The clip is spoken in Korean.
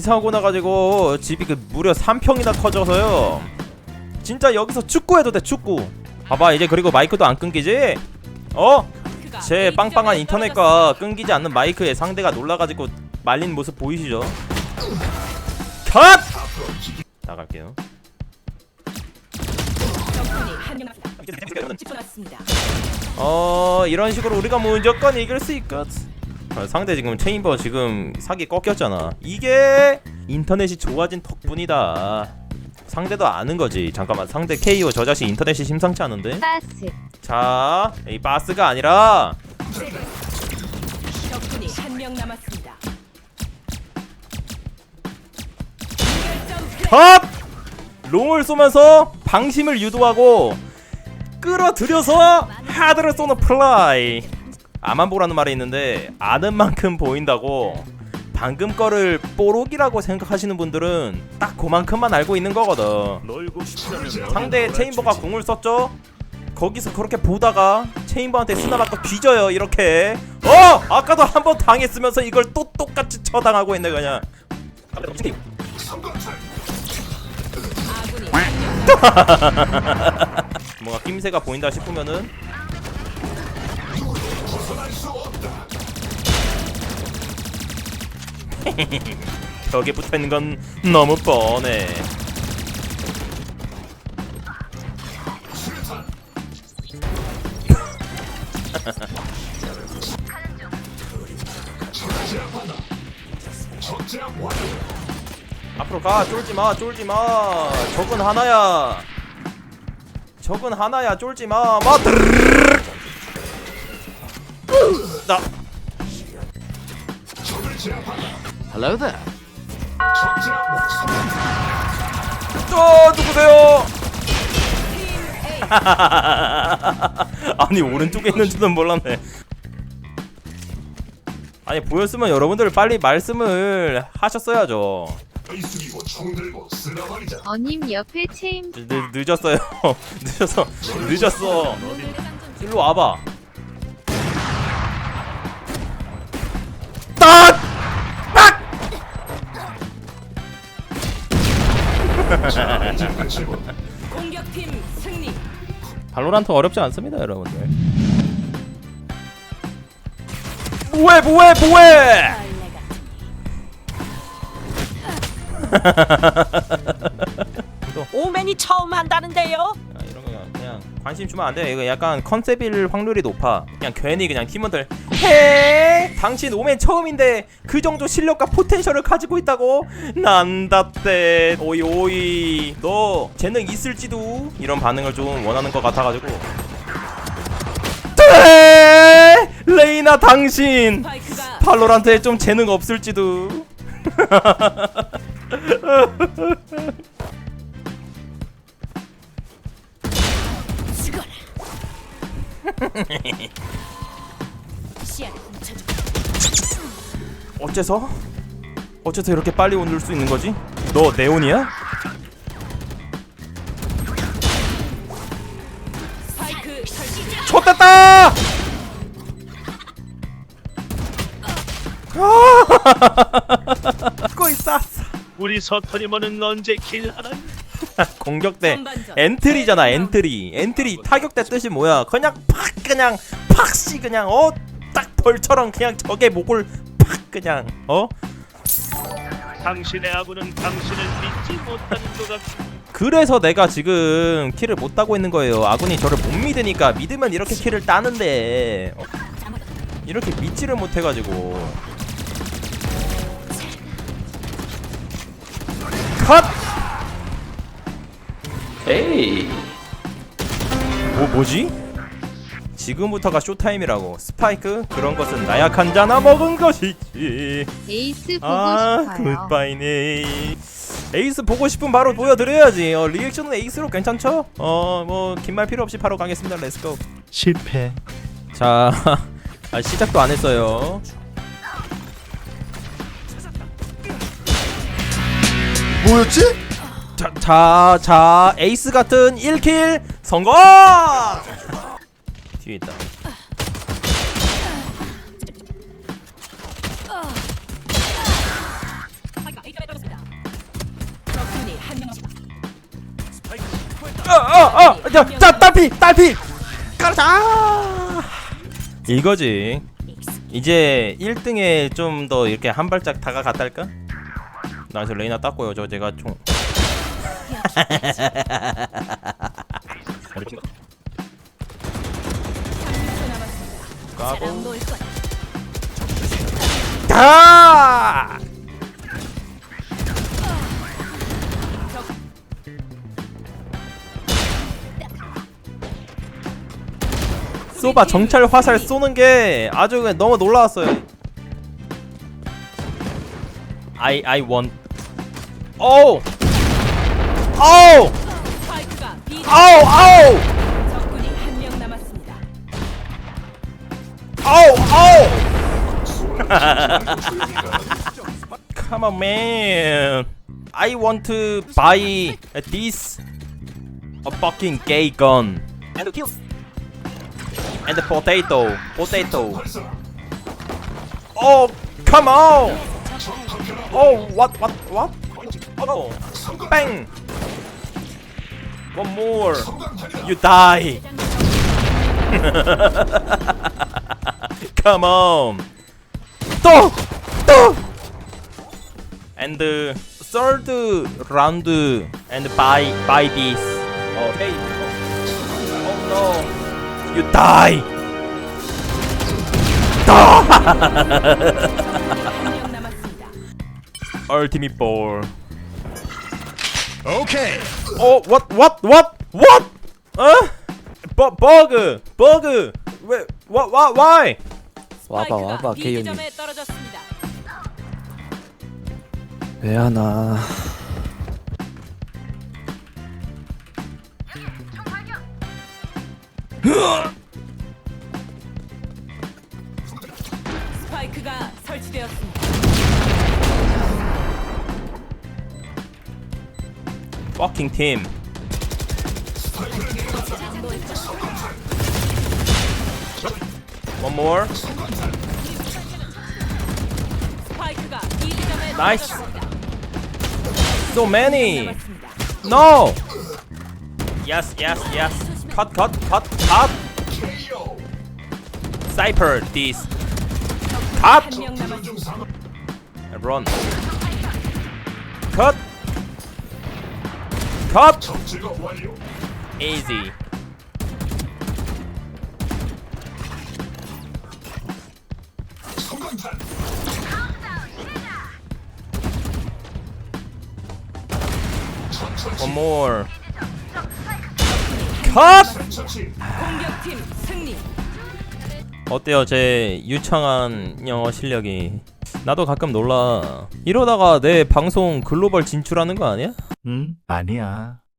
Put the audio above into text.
이사고 나가지고 집이 그 무려 3평이나 커져서요 진짜 여기서 축구해도 돼 축구 봐봐 이제 그리고 마이크도 안 끊기지? 어? 제 빵빵한 인터넷과 끊기지 않는 마이크에 상대가 놀라가지고 말린 모습 보이시죠? 컷! 나갈게요. 어 이런 식으로 우리가 무조건 이길 수 있겠 어, 상대 지금 체인버 지금 사기 꺾였잖아 이게 인터넷이 좋아진 덕분이다 상대도 아는 거지 잠깐만 상대 KO 저 자식 인터넷이 심상치 않은데 바스 자이 바스가 아니라 적군이 한 명 남았습니다. 결점 플레이. 컷! 롱을 쏘면서 방심을 유도하고 끌어들여서 하드를 쏘는 플라이 아만 보라는 말이 있는데 아는 만큼 보인다고 방금 거를 뽀록이라고 생각하시는 분들은 딱 그만큼만 알고 있는 거거든 상대 체인버가 궁을 썼죠? 거기서 그렇게 보다가 체인버한테 스나 맞고 뒤져요 이렇게 어! 아까도 한 번 당했으면서 이걸 또 똑같이 처당하고 있네 그냥 뭔가 낌새가 보인다 싶으면은 벽에 붙어 있는 건 너무 뻔해. 앞으로 가 쫄지 마 쫄지 마 적은 하나야 적은 하나야 쫄지 마. 마 드르르르. 나 Hello there. 저 누구세요? 아니 오른쪽에 있는 줄은 몰랐네. 아니 보였으면 여러분들 빨리 말씀을 하셨어야죠. 어님 옆에 체인 늦, 늦었어요. 늦어서 늦었어. 일로 와봐. 공격팀 승리. 발로란트 어렵지 않습니다, 여러분들. 뭐해, 뭐해, 뭐해! 오맨이 처음 한다는데요? 관심 주면 안 돼. 이거 약간 컨셉일 확률이 높아. 그냥 괜히 그냥 팀원들 헤 당신 오멘 처음인데 그 정도 실력과 포텐셜을 가지고 있다고? 난다떼 오이 오이 너 재능 있을지도 이런 반응을 좀 원하는 것 같아가지고 떼! 레이나 당신 발로란트에 좀 재능 없을지도 어째서? 어째서 이렇게 빨리 오늘 수 있는 거지? 너 네온이야? 좆됐다! 그거 있어 우리 서터니머는 언제 킬하나? 공격대 전반전. 엔트리잖아 네, 엔트리. 엔트리 타격대 뜻이 뭐야? 그냥 팍 그냥 팍씨 그냥 어? 딱 벌처럼 그냥 적의 목을 팍 그냥 어? 당신의 아군은 당신을 믿지 못하는 것 같습니다. 그래서 내가 지금 킬을 못 따고 있는 거예요. 아군이 저를 못 믿으니까 믿으면 이렇게 킬을 따는데 어? 이렇게 믿지를 못해가지고 에이 뭐 뭐지? 지금부터가 쇼타임이라고 스파이크 그런 것은 나약한 자나 먹은 것이지 에이스 보고 아 싶어요. 굿바이네 에이스 보고 싶으면 바로 보여드려야지 어, 리액션은 에이스로 괜찮죠? 어뭐 긴 말 필요 없이 바로 가겠습니다 렛츠고 실패. 자 아, 시작도 안 했어요 뭐였지? 자, 자, 에이스 같은 1킬 성공! 뒤에 있다. 어, 어, 어 자, 딸피, 딸피, 가자. 이거지. 이제 1등에 좀 더 이렇게 한 발짝 다가갔달까? 나 이제 레이나 땄고요. 저 제가 총 까고. 다 쏘바 정찰 화살 쏘는 게 아주 그냥 너무 놀라웠어요. I I want. 오. 오. 스파이크가 B 아우 아우 적군이 한 명 남았습니다. 아우 아우. Come on man. I want to buy this a fucking gay gun. And kill. And the potato. Potato. Oh, come on. Oh, what, what, what? Oh, bang. One more! You die! Come on! 또! 또! And third round and buy buy this. Oh hey! Oh, oh no! You die! Ultimate ball. Okay. 어, what, what, what, what? 어? 버, 버그, 버그. 왜, 와, 와, why? 와봐 와봐 떨어졌습니다. 왜 하나 스파이크가 설치되었습니다. Fucking team. One more. 스파이크가 B 지점에 나이스. 떨어졌습니다. So many. 남았습니다. No. Yes, yes, yes. Cut, cut, cut, cut. Cypher this. Cut. 한명남 Cut. Easy. One more. Cut. 공격팀 승리. 어때요 제 유창한 영어 실력이 나도 가끔 놀라 이러다가 내 방송 글로벌 진출하는 거 아니야? 응? 아니야.